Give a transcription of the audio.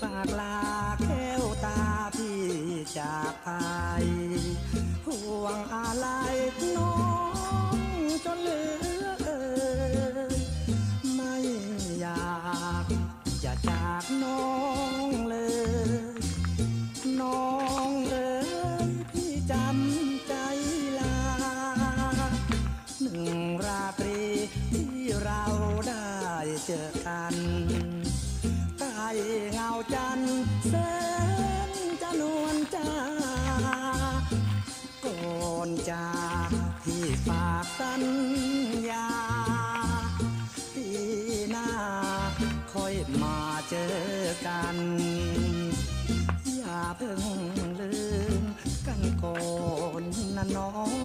ฝากลาแก้วตาพี่จากไปห่วงอะไรน้องจนเหลือเอ่ไม่อยากจะจากน้องเลย น้องเอยพี่จำใจลา หนึ่งราตรีที่เราได้เจอกัน เงาจันทร์แสนจะนวลจ้าก่อนจากที่ฝากสัญญาปีหน้าค่อยมาเจอกัน อย่าเพิ่งลืมกันก่อนนะน้อง